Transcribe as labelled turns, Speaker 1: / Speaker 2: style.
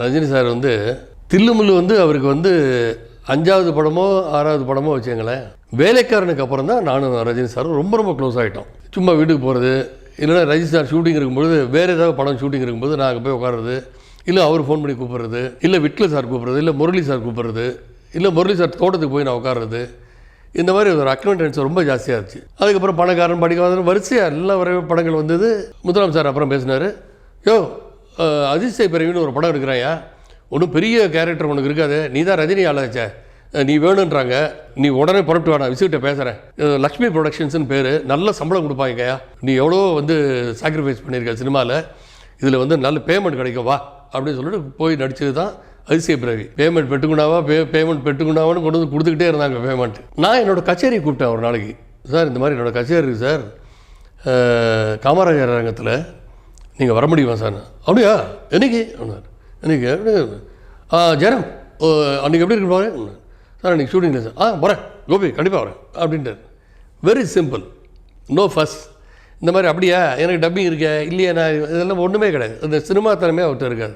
Speaker 1: Rajini sir வந்து தில்லுமுல்லு வந்து அவருக்கு வந்து அஞ்சாவது படமோ ஆறாவது படமோ வச்சுங்களேன் வேலைக்காரனுக்கு அப்புறம் தான் நானும் ரஜினி சாரும் ரொம்ப ரொம்ப க்ளோஸ் ஆகிட்டோம் சும்மா வீட்டுக்கு போகிறது இல்லைன்னா ரஜினி சார் ஷூட்டிங் இருக்கும்போது வேறு ஏதாவது படம் ஷூட்டிங் இருக்கும்போது நான் அங்கே போய் உட்காறது இல்லை அவர் ஃபோன் பண்ணி கூப்பிட்றது இல்லை விட்ல சார் கூப்பிட்றது இல்லை முரளி சார் கூப்பிட்றது இல்லை முரளி சார் தோட்டத்துக்கு போய் நான் உட்காறது இந்த மாதிரி ஒரு அக்னோட்டன்ஸ் ரொம்ப ஜாஸ்தியாக இருந்துச்சு. அதுக்கப்புறம் பணக்காரன் படிக்காதன் வரிசையாக எல்லா வர படங்கள் வந்தது. முத்துராம் சார் அப்புறம் பேசினார் யோ அதிசய பிறவின்னு ஒரு படம் இருக்கிறாயா ஒன்றும் பெரிய கேரக்டர் உனக்கு இருக்காது. நீ தான் ரஜினி ஆளாச்சே. நீ வேணுன்றாங்க. நீ உடனே புறப்பட்டு வேணாம் விசுகிட்ட பேசுகிறேன் லக்ஷ்மி ப்ரொடக்ஷன்ஸ்னு பேர். நல்ல சம்பளம் கொடுப்பாங்கய்யா. நீ எவ்வளோ வந்து சாக்ரிஃபைஸ் பண்ணியிருக்க சினிமாவில் இதில் வந்து நல்ல பேமெண்ட் கிடைக்கும் வா அப்படின்னு சொல்லிட்டு போய் நடிச்சது தான் அதிசய பிறவி. பேமெண்ட் பெட்டுக்குண்டாவா பே பேமெண்ட் பெட்டுக்குண்டாவான்னு கொண்டு வந்து கொடுத்துக்கிட்டே இருந்தாங்க பேமெண்ட் நான் என்னோடய கச்சேரி கூப்பிட்டேன் ஒரு நாளைக்கு. சார் இந்த மாதிரி என்னோட கச்சேரி இருக்குது சார் காமராஜர் அரங்கத்தில் நீங்கள் வர முடியுமா சார்? அப்படியா? என்னைக்கு? அப்படின்னாரு. என்னைக்கு? அப்படின்னு, ஜெரம். ஓ, அன்றைக்கி எப்படி இருக்கு பாருங்க சார் அன்றைக்கி ஷூட்டிங் சார். ஆ வரேன். கோபி கண்டிப்பாக வரேன். அப்படின்ட்டார். வெரி சிம்பிள் நோ ஃபஸ் இந்த மாதிரி அப்படியா? எனக்கு டப்பிங் இருக்கே? இல்லையா நான்? இதெல்லாம் ஒன்றுமே கிடையாது. இந்த சினிமா தரமே அவர்கிட்ட இருக்காது.